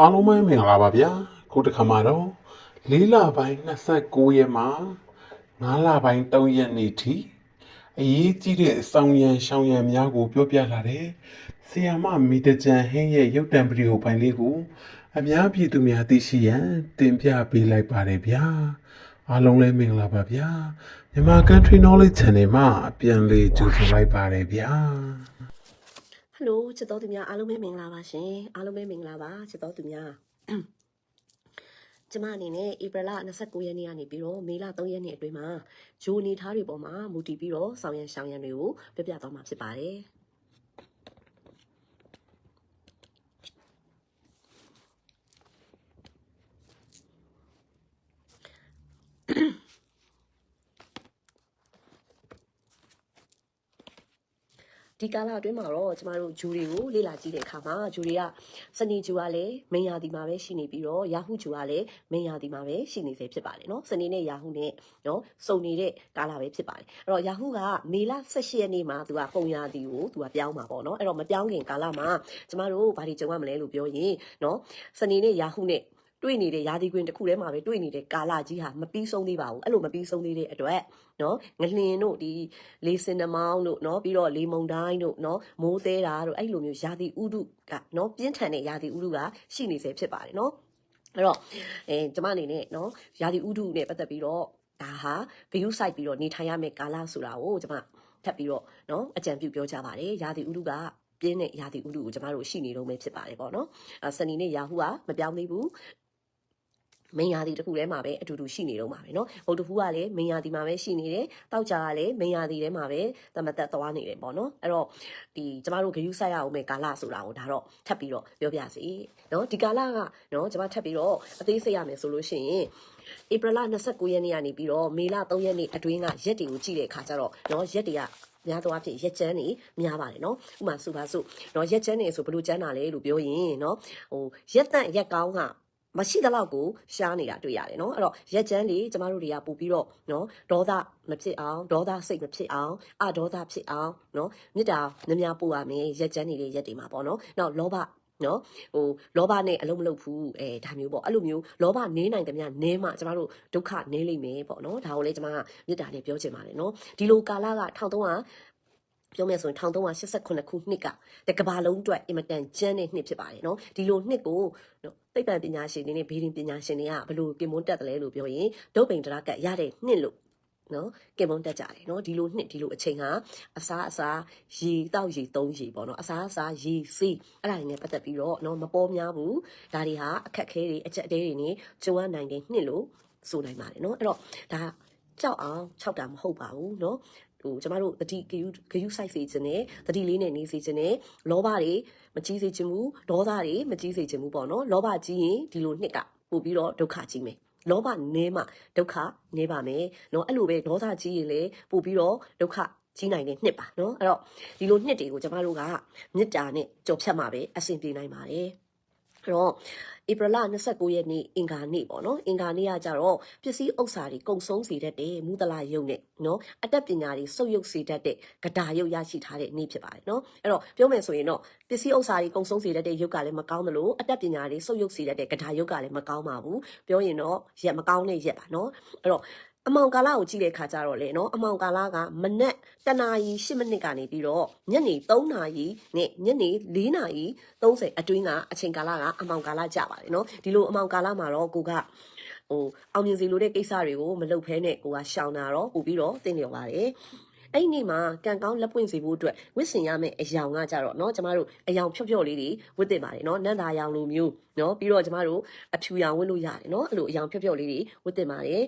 အားလုံးပဲမင်္ဂလာပါဗျာခုတစ်ခါမှာတော့၄လပိုင်း29ရက်မှာ9လပိုင်း3ရက်နေ့ထိအရေးကြီးတဲ့ဆောင်ရန်ရှောင်းရန်များကို ပြောပြလာတဲ့ဆီယာမမီတကြံဟင်းရဲ့ရုပ်တံပရိဟိုပိုင်းလေးကို အများပြည်သူများသိရှိရန်တင်ပြပေးလိုက်ပါတယ်ဗျာအားလုံးလည်းမင်္ဂလာပါဗျာမြန်မာ Country Knowledge Channel မှာပြန်လည်ကြိုဆိုလိုက်ပါတယ်ဗျာ ဟယ်လိုချစ်တော်သူများအားလုံးပဲမင်္ဂလာပါရှင်အားလုံးပဲမင်္ဂလာပါချစ်တော်သူများကျမအနေနဲ့ဧပြီလ29ရက်နေ့ကနေပြီးတော့မေလ3ရက်နေ့အတွင်းမှာဂျိုအနေထားတွေပေါ်မှာမူတည်ပြီးတော့ဆောင်ရန်ရှောင်းရန်တွေကိုပြပြသွားမှာဖြစ်ပါတယ် ဒီကာလအတွင်းမှာတော့ကျမတို့ဂျူတွေကိုလေ့လာကြည့်တဲ့အခါမှာဂျူတွေကစနေဂျူကလည်းမင်ယာဒီမှာပဲရှိနေပြီးတော့ယာဟုဂျူကလည်းမင်ယာဒီမှာပဲရှိနေစေဖြစ်ပါတယ်နော်စနေနဲ့ယာဟုနဲ့နော်စုံနေတဲ့ကာလပဲဖြစ်ပါတယ်အဲ့တော့ယာဟုကမေလ18ရက်နေ့မှာသူကပုံယာဒီကိုသူကပြောင်းမှာပေါ့နော်အဲ့တော့မပြောင်းခင်ကာလမှာကျမတို့ဘာတွေကြုံရမလဲလို့ပြောရင်နော်စနေနဲ့ယာဟုနဲ့ တွေ့နေတဲ့ယာဒီကွင်းတစ်ခုထဲမှာပဲတွေ့နေတဲ့ကာလကြီးဟာမပြီးဆုံးသေးပါဘူးအဲ့လိုမပြီးဆုံးသေးတဲ့အတွက်နော်ငလင်တို့ဒီလေစင်နမောင်းတို့နော်ပြီးတော့လေမုန်တိုင်းတို့နော်မိုးသေးတာတို့အဲ့လိုမျိုးယာဒီဥဒုကနော်ပြင်းထန်တဲ့ယာဒီဥဒုကရှိနေစေဖြစ်ပါတယ်နော်အဲ့တော့အဲကျမအနေနဲ့နော်ယာဒီဥဒုနဲ့ပတ်သက်ပြီးတော့ဒါဟာဂယုစိုက်ပြီးတော့နေထိုင်ရမယ့်ကာလဆိုတာကိုကျမထပ်ပြီးတော့နော်အကြံပြုပြောကြပါတယ်ယာဒီဥဒုကပြင်းတဲ့ယာဒီဥဒုကိုကျမတို့ရှိနေတော့မယ်ဖြစ်ပါတယ်ပေါ့နော်အဲစနေနဲ့ယာဟုကမပြောင်းသေးဘူး မင်ယာဒီတစ်ခုထဲမှာပဲအတူတူရှိနေတော့မှာပဲเนาะဗုဒ္ဓဟူးကလည်းမင်ယာဒီမှာပဲရှိနေတယ်တောက်ကြကလည်းမင်ယာဒီထဲမှာပဲတမတက်သွားနေတယ်ပေါ့နော်အဲ့တော့ဒီကျမတို့ဂယုဆိုင်ရအောင်မဲ့ကာလဆိုတာကိုဒါတော့ထပ်ပြီးတော့ပြောပြစီเนาะဒီကာလကเนาะကျမထပ်ပြီးတော့အသေးစိတ်ရမယ်ဆိုလို့ရှိရင်ဧပြီလ29ရက်နေ့ကနေပြီးတော့မေလ3ရက်နေ့အတွင်းကရက်တွေကိုကြည့်တဲ့အခါကျတော့เนาะရက်တွေကများသောအားဖြင့်ရက်ကျန်းနေများပါတယ်เนาะဥပမာဆိုပါစို့เนาะရက်ကျန်းနေဆိုဘယ်လိုကျန်းတာလဲလို့ပြောရင်เนาะဟိုရက်တန့်ရက်ကောင်းက မရှိသလောက်ကိုရှားနေတာတွေ့ရတယ်နော်အဲ့တော့ရက်ကျန်းလေးကျမတို့တွေကပို့ပြီးတော့နော်ဒေါသမဖြစ်အောင်ဒေါသစိတ်မဖြစ်အောင်အဒေါသဖြစ်အောင်နော်မေတ္တာများများပို့ရမယ်ရက်ကျန်းနေလေးရက်တွေမှာပေါ့နော်နောက်လောဘနော်ဟိုလောဘနဲ့အလုံးမလုပ်ဘူးအဲဒါမျိုးပေါ့အဲ့လိုမျိုးလောဘနင်းနိုင်တဲ့များနင်းမှကျမတို့ဒုက္ခနင်းလိမ့်မယ်ပေါ့နော်ဒါကိုလည်းကျမကမေတ္တာနဲ့ပြောချင်ပါတယ်နော်ဒီလိုကာလက ပြောမယ်ဆိုရင်1389ခုနှစ်ကတကဘာလုံးအတွက်အင်မတန်ကျန်းတဲ့နှစ်ဖြစ်ပါတယ်နော်ဒီလိုနှစ်ကိုနော်သိပ္ပံပညာရှင်တွေနဲ့ဘေးရင်ပညာရှင်တွေကဘလို့ပြင်မွန်းတက်တယ်လဲလို့ပြောရင်ဒုတ်ပိန်တရကရတဲ့နှစ်လို့နော်ကင်မွန်တက်ကြတယ်နော်ဒီလိုနှစ်ဒီလိုအချိန်ဟာအစားအစားရေတောက်ရေသုံးရေပေါ့နော်အစားအစားရေစေးအဲ့ဒါတွေနဲ့ပတ်သက်ပြီးတော့နော်မပေါ်များဘူးဒါတွေဟာအခက်ခဲတွေအချက်အသေးတွေနေကြုံရနိုင်တဲ့နှစ်လို့ဆိုနိုင်ပါတယ်နော်အဲ့တော့ဒါကြောက်အောင်၆တာမဟုတ်ပါဘူးနော် ဟိုကျမတို့တတိဂယုဂယုဆိုင်စေခြင်းနဲ့တတိလေးနဲ့နေစေခြင်းနဲ့လောဘတွေမကြီးစေခြင်းဘူးဒေါသတွေမကြီးစေခြင်းဘူးပေါ့နော်လောဘကြီးရင်ဒီလိုနှစ်ကပို့ပြီးတော့ဒုက္ခကြီးမယ်လောဘနည်းမှဒုက္ခနည်းပါမယ်เนาะအဲ့လိုပဲဒေါသကြီးရင်လည်းပို့ပြီးတော့ဒုက္ခကြီးနိုင်တဲ့နှစ်ပါเนาะအဲ့တော့ဒီလိုနှစ်တွေကိုကျမတို့ကမေတ္တာနဲ့ကြော်ဖြတ်မှာပဲအဆင်ပြေနိုင်ပါတယ် အဲ့တော့ဧပြီလ29ရက်နေ့အင်္ဂါနေ့ပေါ့နော်အင်္ဂါနေ့ကကြတော့ပစ္စည်းဥစ္စာတွေကုံဆုံးစေတတ်တဲ့မူတလာယုံနဲ့နော်အတက်ပညာတွေစုပ်ယုပ်စေတတ်တဲ့ဂဒါယုတ်ရရှိထားတဲ့နေ့ဖြစ်ပါတယ်နော်အဲ့တော့ပြောမယ်ဆိုရင်တော့ပစ္စည်းဥစ္စာတွေကုံဆုံးစေတတ်တဲ့ယုတ်ကလည်းမကောင်းသလိုအတက်ပညာတွေစုပ်ယုပ်စေတတ်တဲ့ဂဒါယုတ်ကလည်းမကောင်းပါဘူးပြောရင်တော့ရက်မကောင်းတဲ့ရက်ပါနော်အဲ့တော့ အမောင်ကာလကိုကြည့်တဲ့အခါကျတော့လေနော်အမောင်ကာလကမနက်တနာရီ10မိနစ်ကနေပြီးတော့ညနေ3နာရီနဲ့ညနေ4နာရီ30အတွင်းကအချိန်ကာလကအမောင်ကာလကြပါတယ်နော်ဒီလိုအမောင်ကာလမှာတော့ကိုကဟိုအောင်မြင်စီလိုတဲ့ကိစ္စတွေကိုမလုပ်ဖဲနဲ့ကိုကရှောင်တာတော့ပို့ပြီးတော့တင်လျော်ပါတယ်အဲ့ဒီနေ့မှာကံကောင်းလက်ပွင့်စီဖို့အတွက်ဝစ်စင်ရမယ့်အယောင်ကကြတော့เนาะကျမတို့အယောင်ဖြော့ဖြော့လေးတွေဝစ်တင်ပါတယ်เนาะနန္တာယောင်လိုမျိုးเนาะပြီးတော့ကျမတို့အဖြူရောင်ဝစ်လို့ရတယ်เนาะအဲ့လိုအယောင်ဖြော့ဖြော့လေးတွေဝစ်တင်ပါတယ်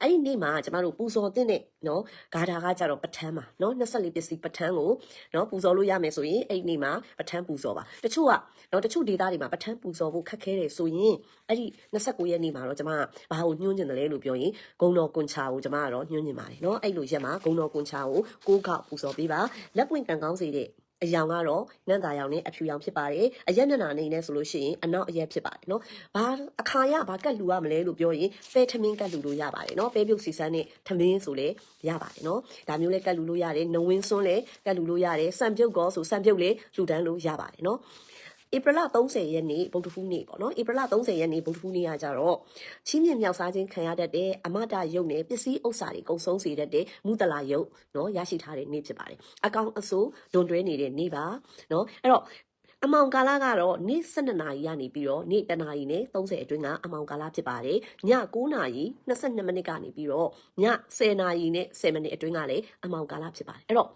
အဲ့ဒီနေ့မှာကျမတို့ပူဇော်တဲ့နဲ့နော်ဂါထာကကြတော့ပဋ္ဌာန်းပါနော်24ပစ္စည်းပဋ္ဌာန်းကိုနော်ပူဇော်လို့ရမယ်ဆိုရင်အဲ့ဒီနေ့မှာပဋ္ဌာန်းပူဇော်ပါတချို့ကနော်တချို့ဒေသတွေမှာပဋ္ဌာန်းပူဇော်ဖို့ခက်ခဲတယ်ဆိုရင်အဲ့ဒီ29ရက်နေ့မှာတော့ကျမကဘာကိုညွှန်းကျင်တယ်လဲလို့ပြောရင်ဂုံတော်ကွန်ချာကိုကျမကတော့ညွှန်းကျင်ပါတယ်နော်အဲ့လိုရက်မှာဂုံတော်ကွန်ချာကိုကိုးကောက်ပူဇော်ပေးပါလက်ပွင့်ကံကောင်းစေတဲ့ အယောင်ကတော့နန်းသားရောင်နဲ့အဖြူရောင်ဖြစ်ပါတယ်အရက်မျက်နှာနေနဲ့ဆိုလို့ရှိရင်အနောက်အရက်ဖြစ်ပါတယ်နော်ဘာအခါရဘာကတ်လူရမလဲလို့ပြောရင်ပဲထမင်းကတ်လူလို့ရပါတယ်နော်ပဲပြုတ်စီစမ်းနဲ့ထမင်းဆိုလေရပါတယ်နော်ဒါမျိုးလဲကတ်လူလို့ရတယ်နဝင်းစွန်းလဲကတ်လူလို့ရတယ်စံပြုတ်ကောဆိုစံပြုတ်လေလူတန်းလို့ရပါတယ်နော် ဧပြီလ30ရက်နေ့ဗုဒ္ဓဖူးနေ့ပေါ့နော်ဧပြီလ30ရက်နေ့ဗုဒ္ဓဖူးနေ့ကကြတော့ချင်းမြင့်မြောက်စားခြင်းခံရတတ်တဲ့အမတာယုတ်နဲ့ပစ္စည်းဥစ္စာတွေကုံဆုံးစေတတ်တဲ့မူတလာယုတ်နော်ရရှိထားတဲ့နေ့ဖြစ်ပါတယ်အကောင်အဆိုးဒွန်တွဲနေတဲ့နေ့ပါနော်အဲ့တော့အမောင်ကာလကတော့နေ့12နာရီကနေပြီးတော့နေ့1နာရီနဲ့30အတွင်းကအမောင်ကာလဖြစ်ပါတယ်ည9နာရီ22မိနစ်ကနေပြီးတော့ည10နာရီနဲ့10မိနစ်အတွင်းကလည်းအမောင်ကာလဖြစ်ပါတယ်အဲ့တော့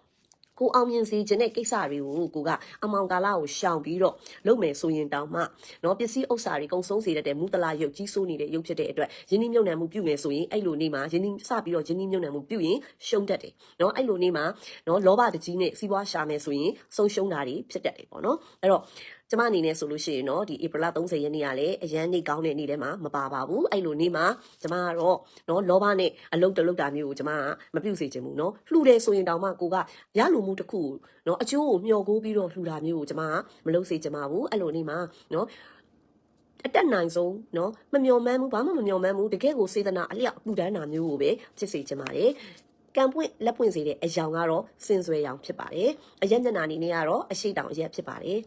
ကိုအောင်မြင်စေခြင်းတဲ့ကိစ္စတွေကိုကိုကအမောင်ကာလကိုရှောင်ပြီးတော့လုပ်မယ်ဆိုရင်တောင်မှနော်ပစ္စည်းဥစ္စာတွေကုံဆုံးစေတတ်တဲ့မူတလာရုပ်ကြီးစိုးနေတဲ့ရုပ်ဖြစ်တဲ့အတွက်ယင်းနှိမ့်နှံမှုပြုမယ်ဆိုရင်အဲ့လိုနေမှာယင်းနှိမ့်စပြီးတော့ယင်းနှိမ့်နှံမှုပြုရင်ရှုံးတတ်တယ်နော်အဲ့လိုနေမှာနော်လောဘတကြီးနဲ့စီးပွားရှာမယ်ဆိုရင်ဆုံးရှုံးတာတွေဖြစ်တတ်တယ်ပေါ့နော်အဲ့တော့ကျမအနေနဲ့ဆိုလို့ရှိရင်တော့ဒီဧပြီလ30ရက်နေ့ကလည်းအရန်နေ့ကောင်းတဲ့နေ့ထဲမှာမပါပါဘူးအဲ့လိုနေ့မှာကျမကတော့เนาะလောဘနဲ့အလုတ်တလုတ်တာမျိုးကိုကျမကမပြုတ်စေချင်ဘူးเนาะလှူတယ်ဆိုရင်တောင်မှကိုကရလိုမှုတစ်ခုကိုเนาะအကျိုးကိုမျှော်ကိုးပြီးတော့လှူတာမျိုးကိုကျမကမလုပ်စေချင်ပါဘူးအဲ့လိုနေ့မှာเนาะအတက်နိုင်ဆုံးเนาะမမျော်မှန်းဘူးဘာမှမမျော်မှန်းဘူးတကယ်ကိုစေတနာအလျောက်ပူတန်းတာမျိုးကိုပဲဖြစ်စေချင်ပါတယ်ကံပွင့်လက်ပွင့်စေတဲ့အယောင်ကတော့စင်ဆွဲရောင်ဖြစ်ပါတယ်အရက်ညနာအနေနဲ့ကတော့အရှိတောင်အရက်ဖြစ်ပါတယ်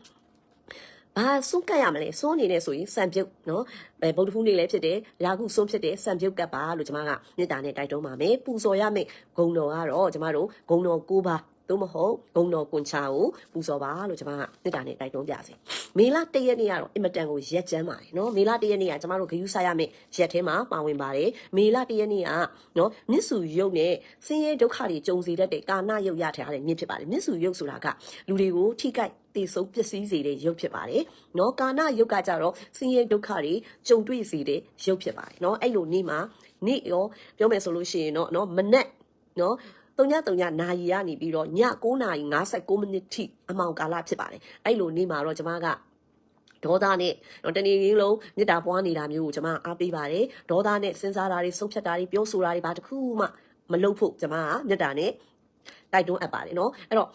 ဘာစွန့်ကတ်ရမလဲစွန့်နေနဲ့ဆိုရင်စံပြုတ်နော်အဲဗုဒ္ဓဟူးနေ့လည်းဖြစ်တယ်ရာခုစွန့်ဖြစ်တယ်စံပြုတ်ကတ်ပါလို့ကျမကမေတ္တာနဲ့တိုက်တွန်းပါမယ်ပူဇော်ရမယ့်ဂုံတော်ကတော့ကျမတို့ဂုံတော်၉ပါး သို့မဟုတ်ဂုံတော်ကွန်ချာကိုပူဇော်ပါလို့ကျွန်မကမေတ္တာနဲ့တိုက်တွန်းပြစေမေလ၁ရက်နေ့ကတော့အင်မတန်ကိုရက်ကျမ်းပါတယ်နော်မေလ၁ရက်နေ့ကကျွန်မတို့ဂယုဆိုင်ရမယ့်ရက်ထဲမှာပါဝင်ပါတယ်မေလ၁ရက်နေ့ကနော်မြစ်စုရုပ်နဲ့ဆင်းရဲဒုက္ခတွေကြုံစေတတ်တဲ့ကာဏရုပ်ရထားတဲ့မြစ်ဖြစ်ပါတယ်မြစ်စုရုပ်ဆိုတာကလူတွေကိုထိခိုက်တည်ဆုံးပျက်စီးစေတဲ့ရုပ်ဖြစ်ပါတယ်။နော်ကာဏရုပ်ကကြတော့ဆင်းရဲဒုက္ခတွေကြုံတွေ့စေတဲ့ရုပ်ဖြစ်ပါတယ်။နော်အဲ့လိုနေ့မှာနေ့ရောပြောမယ်ဆိုလို့ရှိရင်တော့နော်မနက်နော် တုံညတုံညနာရီကနေပြီးတော့ည9နာရီ59မိနစ်ထိအမောင်ကာလဖြစ်ပါတယ်။အဲ့လိုနေ့မှာတော့ကျမကဒေါသနဲ့တော့တနေ့ရင်းလုံးမေတ္တာပွားနေတာမျိုးကိုကျွန်မအားပေးပါတယ်ဒေါသနဲ့စဉ်းစားတာတွေဆုံးဖြတ်တာတွေပြောဆိုတာတွေဘာတစ်ခုမှမလုပ်ဖို့ကျွန်မကမေတ္တာနဲ့တိုက်တွန်းအပ်ပါတယ်เนาะအဲ့တော့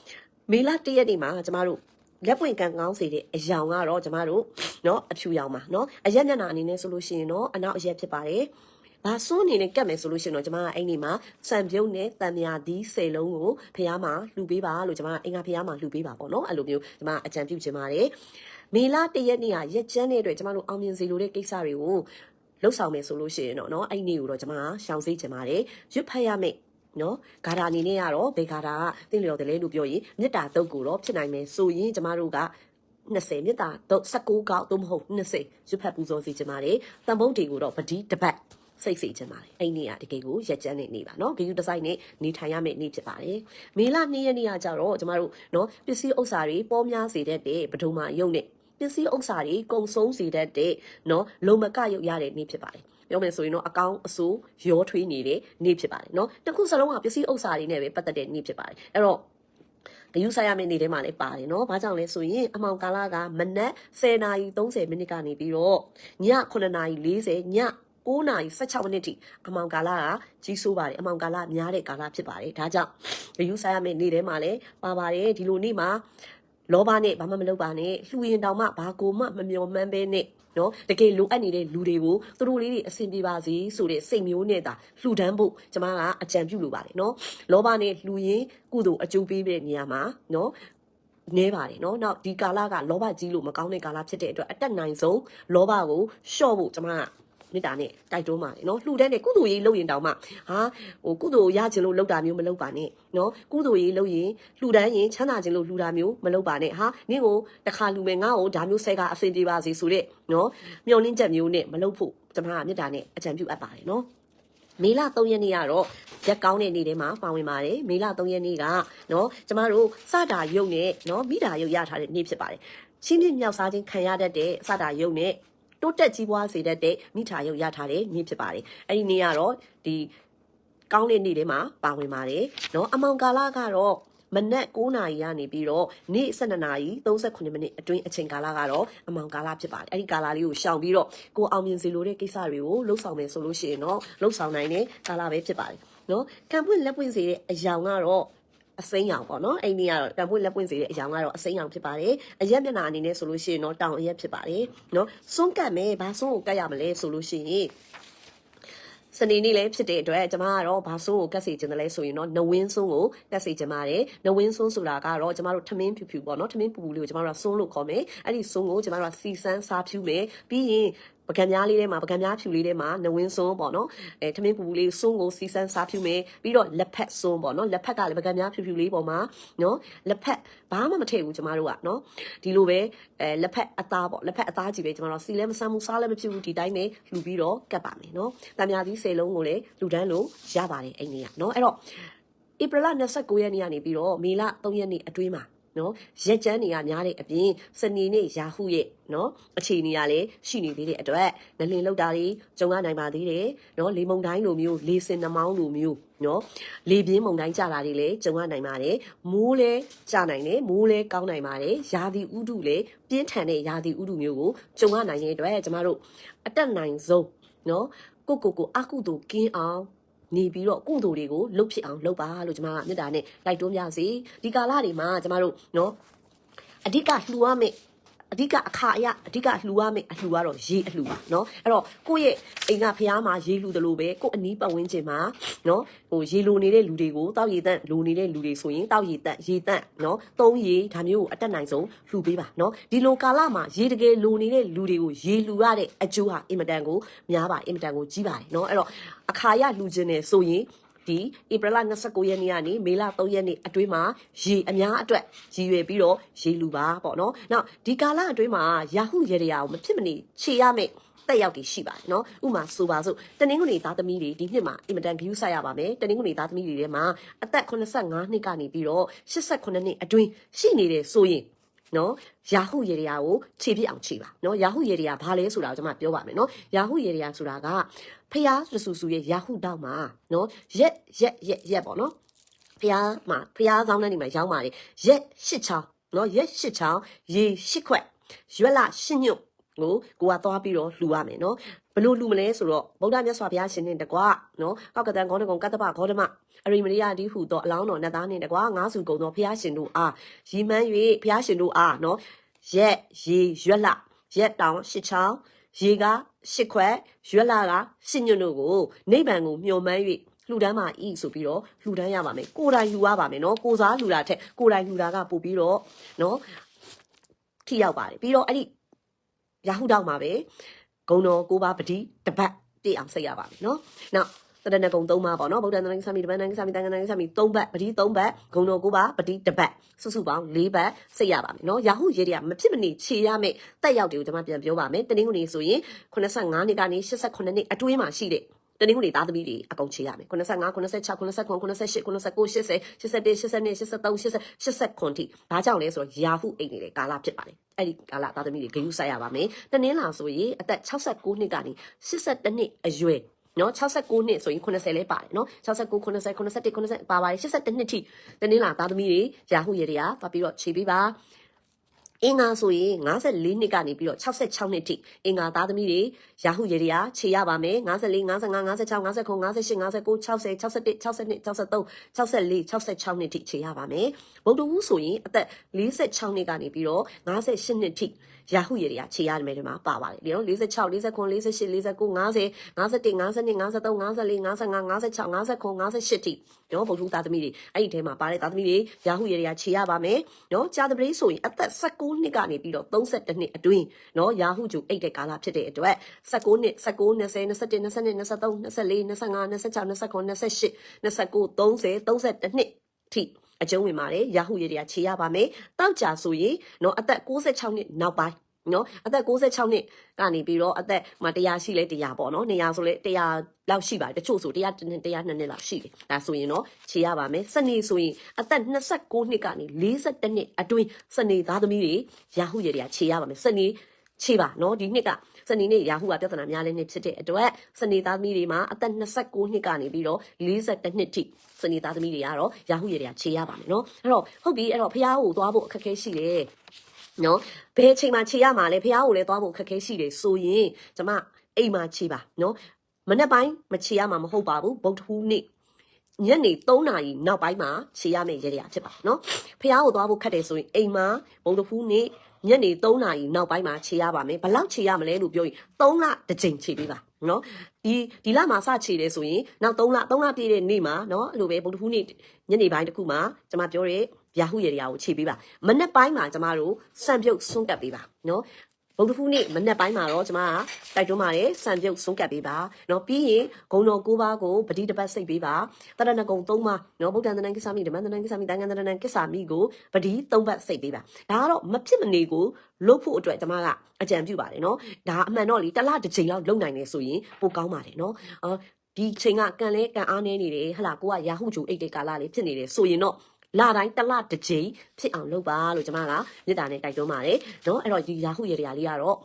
မေလ၁ရက်နေ့မှာကျွန်မတို့လက်ပွင့်ကန်ကောင်းစေတဲ့အယောင်ကတော့ကျမတို့เนาะအဖြူရောင်ပါเนาะအရက်မျက်နှာအနေနဲ့ဆိုလို့ရှိရင်တော့အနောက်အရက်ဖြစ်ပါတယ် ဘာစွန်းအနေနဲ့ကတ်မယ်ဆိုလို့ရှိရင်တော့ကျမကအဲ့ဒီမှာစံပြုံးနဲ့တံမြာဒီဆယ်လုံးကိုဖះမှာလှူပေးပါလို့ကျမကအင်္ဂါဖះမှာလှူပေးပါပေါ့နော်အဲ့လိုမျိုးကျမအကြံပြုချင်ပါတယ်မေလာတရက်နေ့ကရက်ကျန်းတဲ့အတွက်ကျမတို့အောင်မြင်စေလိုတဲ့ကိစ္စတွေကိုလှုပ်ဆောင်မယ်ဆိုလို့ရှိရင်တော့เนาะအဲ့ဒီနေ့ကိုတော့ကျမကရှောင်စေချင်ပါတယ်ရွတ်ဖတ်ရမယ့်နော်ဂါထာအနေနဲ့ကတော့ဘေဂါထာကသင်လျော်တယ်လေလို့ပြောရင်မေတ္တာတုတ်ကိုတော့ဖြစ်နိုင်မယ်ဆိုရင်ကျမတို့က20မေတ္တာတုတ်19ကောက်သို့မဟုတ်20ရွတ်ဖတ်ပူဇော်စီချင်ပါတယ်တန်ဖုံးတွေကိုတော့ပတိတပတ် စိတ်စိတ်ချင်ပါတယ်အဲ့ဒီနေ့ကတကယ်ကိုရက်ကြမ်းတဲ့နေ့ပါနော်ဂယူဒီဇိုင်းနဲ့နေထိုင်ရမယ့်နေ့ဖြစ်ပါတယ်မေလ2ရက်နေ့ကကြတော့ကျမတို့နော်ပစ္စည်းဥစ္စာတွေပေါများစေတတ်တဲ့ပထမရုပ်နဲ့ပစ္စည်းဥစ္စာတွေကုံဆုံးစေတတ်တဲ့နော်လုံမကရုပ်ရတဲ့နေ့ဖြစ်ပါတယ်ပြောမယ်ဆိုရင်တော့အကောင်အဆိုးရောထွေးနေတဲ့နေ့ဖြစ်ပါတယ်နော်တခုစလုံးကပစ္စည်းဥစ္စာတွေနဲ့ပဲပတ်သက်တဲ့နေ့ဖြစ်ပါတယ်အဲ့တော့ဂယုဆိုင်ရမယ့်နေ့ထဲမှာလည်းပါတယ်နော်။ဘာကြောင့်လဲဆိုရင်အမောင်ကာလကမနက်10:30မိနစ်ကနေပြီးတော့ည9:40ည 9နာရီ16မိနစ်ထိအမောင်ကာလကကြီးစိုးပါတယ်အမောင်ကာလများတဲ့ကာလဖြစ်ပါတယ်ဒါကြောင့်ဂယုဆိုင်ရမယ့်နေ့ထဲမှာလည်းပါပါတယ်ဒီလိုနေ့မှာလောဘနဲ့ဘာမှမလုပ်ပါနဲ့လှူရင်တောင်မှဘာကိုမှမမျော်မှန်းပဲနဲ့နော်တကယ်လိုအပ်နေတဲ့လူတွေကိုသူတို့လေးတွေအဆင်ပြေပါစေဆိုတဲ့စိတ်မျိုးနဲ့သာလှူဒန်းဖို့ကျမကအကြံပြုလိုပါတယ်နော်လောဘနဲ့လှူရင်ကုသိုလ်အကျိုးပေးတဲ့နေရာမှာနော်နဲပါတယ်เนาะနောက်ဒီကာလကလောဘကြီးလို့မကောင်းတဲ့ကာလဖြစ်တဲ့အတွက်အတက်နိုင်ဆုံးလောဘကိုလျှော့ဖို့ကျမက မေတ္တာနဲ့တိုက်တွန်းပါတယ်เนาะလှူဒန်းတဲ့ကုသိုလ်ရေးလုပ်ရင်တောင်မှဟာဟိုကုသိုလ်ရခြင်းလို့လုပ်တာမျိုးမလုပ်ပါနဲ့เนาะကုသိုလ်ရေးလုပ်ရင်လှူဒန်းရင်ချမ်းသာခြင်းလို့လှူတာမျိုးမလုပ်ပါနဲ့ဟာနင့်ကိုတစ်ခါလှူမယ်ငါ့ကိုဒါမျိုးဆဲကအဆင်ပြေပါစေဆိုတဲ့เนาะမျောလင်းချက်မျိုးနဲ့မလုပ်ဖို့ကျမကမေတ္တာနဲ့အကြံပြုအပ်ပါတယ်เนาะမေလ3ရက်နေ့ကတော့ရက်ကောင်းတဲ့နေ့ထဲမှာပါဝင်ပါတယ်မေလ3ရက်နေ့ကเนาะကျမတို့စတာရုပ်နဲ့เนาะမိတာရုပ်ရထားတဲ့နေ့ဖြစ်ပါတယ်ချင်းပြမြောက်စားခြင်းခံရတတ်တဲ့စတာရုပ်နဲ့ တိုးတက်ကြီးပွားစေတတ်တဲ့မိထာရုပ်ရထားတဲ့နေ့ဖြစ်ပါတယ်အဲ့ဒီနေ့ကတော့ဒီကောင်းတဲ့နေ့ထဲမှာပါဝင်ပါတယ်เนาะအမောင်ကာလကတော့မနက်9နာရီကနေပြီးတော့နေ့12နာရီ38မိနစ်အတွင်းအချိန်ကာလကတော့အမောင်ကာလဖြစ်ပါတယ်အဲ့ဒီကာလလေးကိုရှောင်ပြီးတော့ကိုအောင်မြင်စေလိုတဲ့ကိစ္စတွေကိုလှုပ်ဆောင်မယ်ဆိုလို့ရှိရင်တော့လှုပ်ဆောင်နိုင်တဲ့ကာလပဲဖြစ်ပါတယ်နော်ကံပွင့်လက်ပွင့်စေတဲ့အယောင်ကတော့ အစိမ်းရောင်ပေါ့နော်အဲ့ဒီကတော့တံပွင့်လက်ပွင့်စေတဲ့အယောင်ကတော့အစိမ်းရောင်ဖြစ်ပါတယ်အရက်မျက်နှာအနေနဲ့ဆိုလို့ရှိရင်တော့တောင်အရက်ဖြစ်ပါတယ်နော်စွန့်ကတ်မယ်ဘာစွန့်ကိုကတ်ရမလဲဆိုလို့ရှိရင်စနေနေ့လည်းဖြစ်တဲ့အတွက်ကျမကတော့ဘာဆုံးကိုကတ်စီခြင်းတယ်လဲဆိုရင်တော့နဝင်းဆုံးကိုကတ်စီခြင်းပါတယ်နဝင်းဆုံးဆိုတာကတော့ကျမတို့ထမင်းဖြူဖြူပေါ့နော်ထမင်းပူပူလေးကိုကျမတို့ကဆုံးလို့ခေါ်မယ်အဲ့ဒီဆုံးကိုကျမတို့ကစီစမ်းစားဖြူမယ်ပြီးရင်ပကံများလေးထဲမှာပကံများဖြူလေးထဲမှာနဝင်းစွန်းပေါ့နော်အဲထမင်းပူပူလေးစွန်းကိုစီစမ်းစားဖြူမယ်ပြီးတော့လက်ဖက်စွန်းပေါ့နော်လက်ဖက်ကလည်းပကံများဖြူဖြူလေးပေါ်မှာနော်လက်ဖက်ဘာမှမထည့်ဘူးကျမတို့ကနော်ဒီလိုပဲအဲလက်ဖက်အသားပေါ့လက်ဖက်အသားကြီးပဲကျမတို့စီလည်းမဆမ်းဘူးစားလည်းမဖြစ်ဘူးဒီတိုင်းပဲလှူပြီးတော့ကတ်ပါမယ်နော်တံမြာသီး၁၀လုံးကိုလည်းလှူဒန်းလို့ရပါတယ်အိမ်ကြီးကနော်အဲ့တော့ဧပြီလ29ရက်နေ့ကနေပြီးတော့မေလ3ရက်နေ့အတွင်းမှာ နော်ရက်ကျန်းတွေကများတဲ့အပြင်စနေနေ့ယာဟုရဲ့နော်အခြေအနေကလည်းရှိနေသေးတဲ့အတွက်နလင်လောက်တာတွေကြုံရနိုင်ပါသေးတယ်နော်လေမုန်တိုင်းလိုမျိုးလေစင်နှမောင်းလိုမျိုးနော်လေပြင်းမုန်တိုင်းကြတာတွေလည်းကြုံရနိုင်ပါတယ်မိုးလည်းကြနိုင်တယ်မိုးလည်းကောင်းနိုင်ပါတယ်ယာဒီဥတုလည်းပြင်းထန်တဲ့ယာဒီဥတုမျိုးကိုကြုံရနိုင်တဲ့အတွက်ကျမတို့အတက်နိုင်ဆုံးနော်ကိုကိုကိုအကုသို့ကင်းအောင် နေပြီးတော့ကုသိုလ်တွေကိုလှုပ်ဖြစ်အောင်လုပ်ပါလို့ကျွန်မကမေတ္တာနဲ့တိုက်တွန်းပြစီဒီကာလတွေမှာကျမတို့နော်အဓိကလှူရမယ့် အဓိကအခါအရအဓိကလှူရမယ့်အလှူကတော့ရေအလှူပါเนาะအဲ့တော့ကိုယ့်ရဲ့အိမ်ကဖျားမှာရေလှူတယ်လို့ပဲကိုယ့်အနီးပတ်ဝန်းကျင်မှာเนาะဟိုရေလိုနေတဲ့လူတွေကိုတောက်ရည်တန့်လိုနေတဲ့လူတွေဆိုရင်တောက်ရည်တန့်ရေတန့်เนาะသုံးရေဒါမျိုးကိုအတက်နိုင်ဆုံးလှူပေးပါเนาะဒီလိုကာလမှာရေတကယ်လိုနေတဲ့လူတွေကိုရေလှူရတဲ့အကျိုးဟာအင်မတန်ကိုများပါအင်မတန်ကိုကြီးပါတယ်เนาะအဲ့တော့အခါရလှူခြင်းနဲ့ဆိုရင် ဒီဧပြီလ29ရက်နေ့ကနေမေလ3ရက်နေ့အတွင်းမှာရေအများအတွက်ရည်ရွယ်ပြီးတော့ရေလူပါပေါ့နော်။နောက်ဒီကာလအတွင်းမှာရာဟုရေတရာကိုမဖြစ်မနေခြေရမယ်တက်ရောက်တည်ရှိပါတယ်နော်ဥမာဆိုပါစို့တနင်္ဂနွေသားသမီးတွေဒီနှစ်မှာအင်မတန်ဂယူးဆက်ရပါမယ်တနင်္ဂနွေသားသမီးတွေထဲမှာအသက်85နှစ်ကနေပြီးတော့88နှစ်အတွင်းရှိနေတယ်ဆိုရင် နော်ယာဟုရေတရာကိုခြေပြစ်အောင်ခြေပါနော်ယာဟုရေတရာဘာလဲဆိုတာကိုကျွန်မပြောပါမယ်နော်ယာဟုရေတရာဆိုတာကဖျားရဆူဆူရဲ့ယာဟုတောက်မှာနော်ရက်ရက်ရက်ရက်ပေါ့နော်ဖျားမှာဖျားဆောင်တဲ့နေမှာရောင်းပါတယ်ရက်ရှစ်ချောင်းနော်ရက်ရှစ်ချောင်းရေရှစ်ခွက်ရွက်လာရှစ်ညွတ် ကိုကိုကသွားပြီးတော့လှူရမယ်နော်ဘလို့လှူမလဲဆိုတော့ဗုဒ္ဓမြတ်စွာဘုရားရှင်နဲ့တကွာနော်ကောက်ကတန်ဂေါတကုံကတ္တပဂေါတမအရိမရိယဒီဟုသောအလောင်းတော်နတ်သားနဲ့တကွာငါးစုကုံသောဘုရားရှင်တို့အားရီမန်း၍ဘုရားရှင်တို့အားနော်ရက်ရေရွက်လာရက်တောင်ရှစ်ချောင်းရေကရှစ်ခွက်ရွက်လာကရှစ်ညွတ်တို့ကိုနိဗ္ဗာန်ကိုမျှော်မှန်း၍လှူဒန်းပါဤဆိုပြီးတော့လှူဒန်းရပါမယ်ကိုယ်တိုင်လှူရပါမယ်နော်ကိုယ်စားလှူတာထက်ကိုယ်တိုင်လှူတာကပို့ပြီးတော့နော်ထိရောက်ပါတယ်ပြီးတော့အဲ့ဒီ ရာဟုတောက်မှာပဲဂုံတော်ကိုပါပတိတပတ်တည့်အောင်စိတ်ရပါမယ်နော်နောက်တရဏဂုံ၃ပါးပေါ့နော်ဗုဒ္ဓနာဂိသမိတပန်နာဂိသမိတန်ခါနာဂိသမိ၃ဘတ်ပတိ၃ဘတ်ဂုံတော်ကိုပါပတိတပတ်စုစုပေါင်း၄ဘတ်စိတ်ရပါမယ်နော်ရာဟုရေတွေကမဖြစ်မနေခြေရမယ်တက်ရောက်တွေကိုကျွန်မပြန်ပြောပါမယ်တနင်္ဂနွေဆိုရင်85နှစ်ကနေ88နှစ်အတွင်းမှာရှိတဲ့ တနင်္ဂနွေသားသမီးတွေအကုန်ချေရမယ်85 86 89 98 89 90 81 82 83 84 85 89ထိဒါကြောင့်လဲဆိုတော့ယာဟုအိမ်နေတဲ့ကာလဖြစ်ပါတယ်အဲ့ဒီကာလသားသမီးတွေဂယုစိုက်ရပါမယ်တနင်္လာဆိုရင်အသက်69နှစ်ကနေ82နှစ်အရွယ်နော်69နှစ်ဆိုရင်80လဲပါတယ်နော်69 90 91 90ပါပါတယ်82နှစ်ထိတနင်္လာသားသမီးတွေယာဟုရေတွေကသွားပြီးတော့ခြေပေးပါ အင်္ဂါဆိုရင်54နှစ်ကနေပြီးတော့66နှစ်ထိအင်္ဂါသားသမီးတွေယာဟုရေတွေကခြေရပါမယ်54 55 56 59 58 59 60 61 62 63 64 66နှစ်ထိခြေရပါမယ်ဗုဒ္ဓဝူးဆိုရင်အသက်46နှစ်ကနေပြီးတော့58နှစ်ထိယာဟုရေတွေကခြေရတယ်မယ်ဒီမှာပါပါတယ်ဒီနော်46 49 48 49 50 51 52 53 54 55 56 59 58ထိနော်ဗုဒ္ဓသားသမီးတွေအဲ့ဒီထဲမှာပါတဲ့သားသမီးတွေယာဟုရေတွေကခြေရပါမယ်နော်ကြာတပတိဆိုရင်အသက်19နှစ်ကနေပြီးတော့32နှစ်အတွင်းနော်ယာဟုဂျူအိတ်တဲ့ကာလဖြစ်တဲ့အတွက်19နှစ်19 20 21 22 23 24 25 26 29 28 29 30 31နှစ်ထိ အကျုံးဝင်ပါတယ်ယာဟုရေတွေကခြေရပါမယ်တောက်ကြဆိုရင်နော်အသက်66နှစ်နောက်ပိုင်းနော်အသက်66နှစ်ကနေပြီးတော့အသက်မှာ100ရှိလဲ100ပေါ့နော်200ဆိုလဲ100လောက်ရှိပါတယ်တချို့ဆို100တစ်နှစ်100နှစ်နှစ်လောက်ရှိတယ်ဒါဆိုရင်တော့ခြေရပါမယ်စနေဆိုရင်အသက်29နှစ်ကနေ42နှစ်အတွင်းစနေသားသမီးတွေယာဟုရေတွေကခြေရပါမယ်စနေ ခြေပါနော်ဒီနှစ်ကစနေနေ့ယာဟုကပြဿနာများလည်းနှစ်ဖြစ်တဲ့အတွက်စနေသားသမီးတွေမှာအသက်29နှစ်ကနေပြီးတော့42နှစ်ထိစနေသားသမီးတွေကတော့ယာဟုရေတွေကခြေရပါမယ်နော်အဲ့တော့ဟုတ်ပြီအဲ့တော့ဖះကိုသွားဖို့အခက်အခဲရှိတယ်နော်ဘယ်အချိန်မှာခြေရမှာလဲဖះကိုလည်းသွားဖို့အခက်အခဲရှိတယ်ဆိုရင်ကျမအိမ်မှာခြေပါနော်မနေ့ပိုင်းမခြေရမှာမဟုတ်ပါဘူးဗုဒ္ဓဟူးနေ့ညနေ3နာရီနောက်ပိုင်းမှာခြေရမယ့်ရေရဖြစ်ပါနော်ဖះကိုသွားဖို့ခက်တယ်ဆိုရင်အိမ်မှာဗုဒ္ဓဟူးနေ့ ညနေ3နာရီနောက်ပိုင်းမှာခြေရပါမယ်ဘယ်လောက်ခြေရမလဲလို့ပြောရင်3လတစ်ချိန်ခြေပေးပါနော်ဒီဒီလမှာစခြေတယ်ဆိုရင်နောက်3လ3လပြည့်တဲ့နေ့မှာနော်အဲ့လိုပဲဗုဒ္ဓဟူးနေ့ညနေပိုင်းတစ်ခုမှာကျွန်မပြောတဲ့ရာဟုရေတရားကိုခြေပေးပါမနေ့ပိုင်းမှာကျွန်မတို့စံပြုတ်ဆွန့်ကပ်ပေးပါနော် ဗုဒ္ဓဖူးနေ့မနေ့ပိုင်းမှာတော့ကျွန်မကတိုက်တွန်းပါတယ်စံပြုတ်ဆုံးကပ်ပေးပါเนาะပြီးရင်ဂုံတော်၉ပါးကိုပฏิတပတ်စိတ်ပေးပါတရဏဂုံ၃ပါးเนาะဗုဒ္ဓံတဏ္ဍကိစ္ဆာမိဓမ္မံတဏ္ဍကိစ္ဆာမိတန်ခါတဏ္ဍကိစ္ဆာမိကိုပฏิ၃ပတ်စိတ်ပေးပါဒါကတော့မဖြစ်မနေကိုလုပ်ဖို့အတွက်ကျွန်မကအကြံပြုပါတယ်เนาะဒါအမှန်တော့လေတစ်လတစ်ချိန်လောက်လုပ်နိုင်တယ်ဆိုရင်ပိုကောင်းပါတယ်เนาะအော်ဒီချိန်ကကန်လဲကန်အားနေနေတယ်ဟလာကိုကရာဟုဂျူအိတ်တဲ့ကာလလေးဖြစ်နေတယ်ဆိုရင်တော့ လာတိုင်းတစ်လတစ်ချိန်ဖြစ်အောင်လုပ်ပါလို့ကျွန်မကမေတ္တာနဲ့တိုက်တွန်းပါတယ်เนาะအဲ့တော့ဒီရာဟုရေတရားလေးကတော့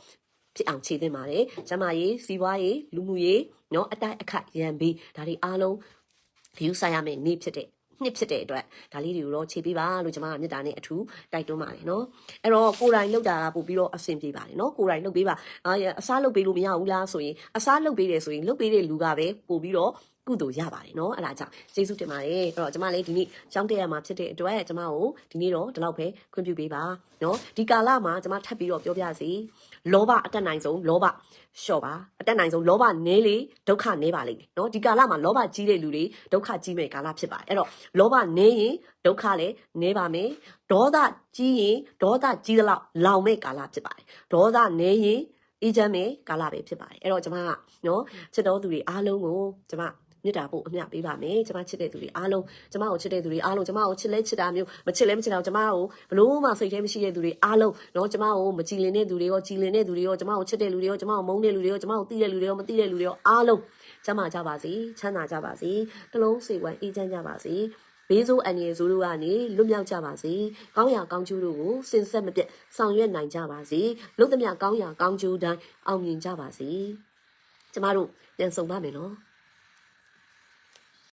ဖြစ်အောင်ခြေသင့်ပါတယ်ကျမရေးစီးပွားရေးလူမှုရေးเนาะအတိုက်အခတ်ရန်ပြီးဒါတွေအားလုံး view ဆိုင်ရမယ့်နေ့ဖြစ်တဲ့နှစ်ဖြစ်တဲ့အတွက်ဒါလေးတွေကိုတော့ခြေပေးပါလို့ကျွန်မကမေတ္တာနဲ့အထူးတိုက်တွန်းပါတယ်เนาะအဲ့တော့ကိုယ်တိုင်လုပ်တာကပို့ပြီးတော့အဆင်ပြေပါတယ်เนาะကိုယ်တိုင်လုပ်ပေးပါအာအစားလုပ်ပေးလို့မရဘူးလားဆိုရင်အစားလုပ်ပေးတယ်ဆိုရင်လုပ်ပေးတဲ့လူကပဲပို့ပြီးတော့ ကုသိုလ်ရပါတယ်เนาะအဲ့ဒါကြောင့်ကျေးဇူးတင်ပါတယ်အဲ့တော့ကျွန်မလည်းဒီနေ့ကျောင်းတက်ရမှာဖြစ်တဲ့အတွက်ကျွန်မကိုဒီနေ့တော့ဒီလောက်ပဲခွင့်ပြုပေးပါเนาะဒီကာလမှာကျွန်မထပ်ပြီးတော့ပြောပြစီလောဘအတက်နိုင်ဆုံးလောဘလျှော့ပါအတက်နိုင်ဆုံးလောဘနည်းလေဒုက္ခနည်းပါလိမ့်မယ်เนาะဒီကာလမှာလောဘကြီးတဲ့လူတွေဒုက္ခကြီးမဲ့ကာလဖြစ်ပါတယ်အဲ့တော့လောဘနည်းရင်ဒုက္ခလည်းနည်းပါမယ်ဒေါသကြီးရင်ဒေါသကြီးသလောက်လောင်မဲ့ကာလဖြစ်ပါတယ်ဒေါသနည်းရင်အေးချမ်းမဲ့ကာလပဲဖြစ်ပါတယ်အဲ့တော့ကျွန်မကနော်ချစ်တော်သူတွေအားလုံးကိုကျွန်မ မေတ္တာပို့အမျှပေးပါမယ်ကျွန်မချစ်တဲ့သူတွေအားလုံးကျွန်မကိုချစ်တဲ့သူတွေအားလုံးကျွန်မကိုချစ်လဲချစ်တာမျိုးမချစ်လဲမချစ်တာကျွန်မကိုဘလို့မှစိတ်ထဲမရှိတဲ့သူတွေအားလုံးနော်ကျွန်မကိုမကြည်လင်တဲ့သူတွေရောကြည်လင်တဲ့သူတွေရောကျွန်မကိုချစ်တဲ့လူတွေရောကျွန်မကိုမုန်းတဲ့လူတွေရောကျွန်မကိုသိတဲ့လူတွေရောမသိတဲ့လူတွေရောအားလုံးကျမ်းမာကြပါစေချမ်းသာကြပါစေတလုံးစိတ်ဝမ်းအေးချမ်းကြပါစေဘေးဆိုးအန္တရာယ်ဆိုးတို့ကနေလွတ်မြောက်ကြပါစေ။ကောင်းရာကောင်းကျိုးတို့ကိုစင်ဆက်မပြတ်ဆောင်ရွက်နိုင်ကြပါစေ။လို့သမျှကောင်းရာကောင်းကျိုးတိုင်းအောင်မြင်ကြပါစေ။ကျမတို့ပြန်ဆောင်ပါမယ်နော်။